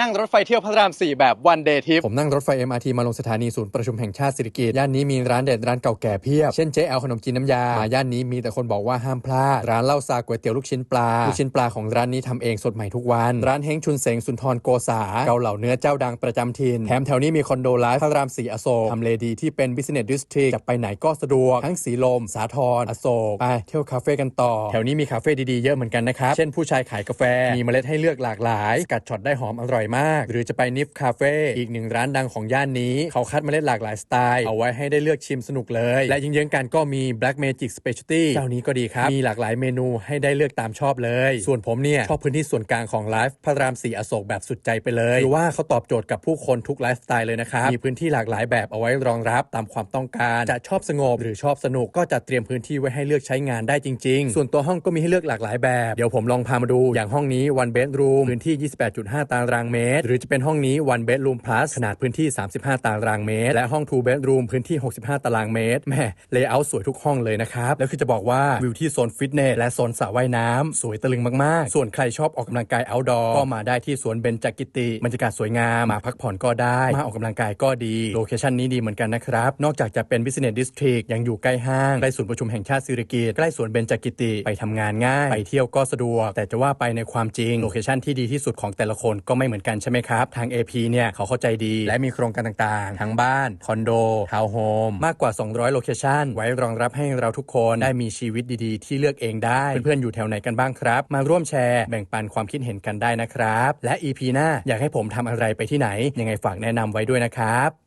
นั่งรถไฟเที่ยวพระราม4แบบวันเดย์ทิปผมนั่งรถไฟ MRT มาลงสถานีศูนย์ประชุมแห่งชาติสิริกิติ์ย่านนี้มีร้านเด็ดร้านเก่าแก่เพียบ เช่นเจ๊แอลขนมจีนน้ำยามาย่านนี้มีแต่คนบอกว่าห้ามพลาด ร้านเหล้าซาก๋วยเตี๋ยวลูกชิ้นปลา ลูกชิ้นปลาของร้านนี้ทำเองสดใหม่ทุกวัน ร้านเฮงชุนเสงสุนทรโกษา เกาเหลาเนื้อเจ้าดังประจำถิ่น แถมแถวนี้มีคอนโดไลฟ์พระราม4อโศกทำเลดีที่เป็น business district จะไปไหนก็สะดวก ทั้งสีลม สาทรอโศก ไปเที่ยวคาเฟ่กันต่อ แถวนี้มีคาเฟ่ดีๆเยอะเหมือนกันนะครับ เช่นผู้ชายขายกาแฟ มีเมล็ดให้เลือกหลากหลาย กัดช็อตได้หอมอร่อยมาก หรือจะไปนิฟคาเฟ่อีกหนึ่งร้านดังของย่านนี้เขาคัดเมล็ดหลากหลายสไตล์ เอาไว้ให้ได้เลือกชิมสนุกเลย และยิงเยื้องๆกันก็มี Black Magic Specialty เจ้านี้ก็ดีครับ มีหลากหลายเมนูให้ได้เลือกตามชอบเลย ส่วนผมเนี่ยชอบพื้นที่ส่วนกลางของไลฟ์พระรามสี่อโศกแบบสุดใจไปเลยคือว่าเขาตอบโจทย์กับผู้คนทุกไลฟ์สไตล์เลยนะครับมีพื้นที่หลากหลายแบบเอาไว้รองรับตามความต้องการจะชอบสงบหรือชอบสนุกก็จะเตรียมพื้นที่ไว้ให้เลือกใช้งานได้จริง ๆ ส่วนตัวห้องก็มีให้เลือกหลากหลายแบบ เดี๋ยวผมลองพามาดูอย่างห้องนี้ one bedroom พื้นที่ 28.5 ตารางเมตร หรือจะเป็นห้องนี้ one bedroom plus ขนาดพื้นที่ 35 ตารางเมตร และห้อง two bedroom พื้นที่ 65 ตารางเมตรแม่เลเยอร์สวยทุกห้องเลยนะครับ แล้วคือจะบอกว่าวิวที่โซนฟิตเนสและโซนสระว่ายน้ำสวยตะลึงมากๆ ส่วนใครชอบออกกำลังกาย outdoor ก็มาได้ที่สวนเบญจกิติบรรยากาศสวยงามมาพักผ่อนก็ได้ มาออกกำลังกายก็ดีโลเคชันนี้ดีเหมือนกันนะครับนอกจากจะเป็น business district ยังอยู่ใกล้ห้างใกล้ศูนย์ประชุมแห่งชาติสิริกิติ์ใกล้สวนเบญจกิติไปทำงานง่าย ไปเที่ยวก็สะดวก แต่จะว่าไปในความจริงโลเคชันที่ดีที่สุดของแต่ละคนก็ไม่เหมือนกันใช่ไหมครับ ทาง AP เนี่ยเขาเข้าใจดี และมีโครงการต่างๆ ทั้งบ้าน คอนโดทาวน์โฮมมากกว่า 200 โลเคชันไว้รองรับให้เราทุกคนได้มีชีวิตดีๆ ที่เลือกเองได้ เพื่อนๆอยู่แถวไหนกันบ้างครับ มาร่วมแชร์แบ่งปันความคิดเห็นกันได้นะครับ และ EP หน้าอยากให้ผมทำอะไรไปที่ไหน ยังไงฝากแนะนำไว้ด้วยนะครับ